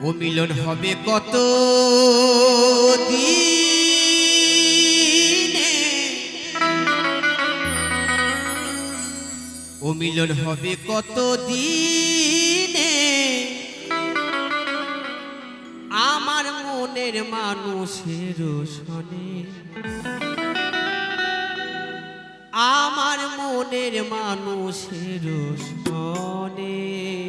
ও মিলন হবে কত ও মিলন হবে কত দিনে? আমার মনের মানুষের শনি। আমার মনের মানুষের শনি।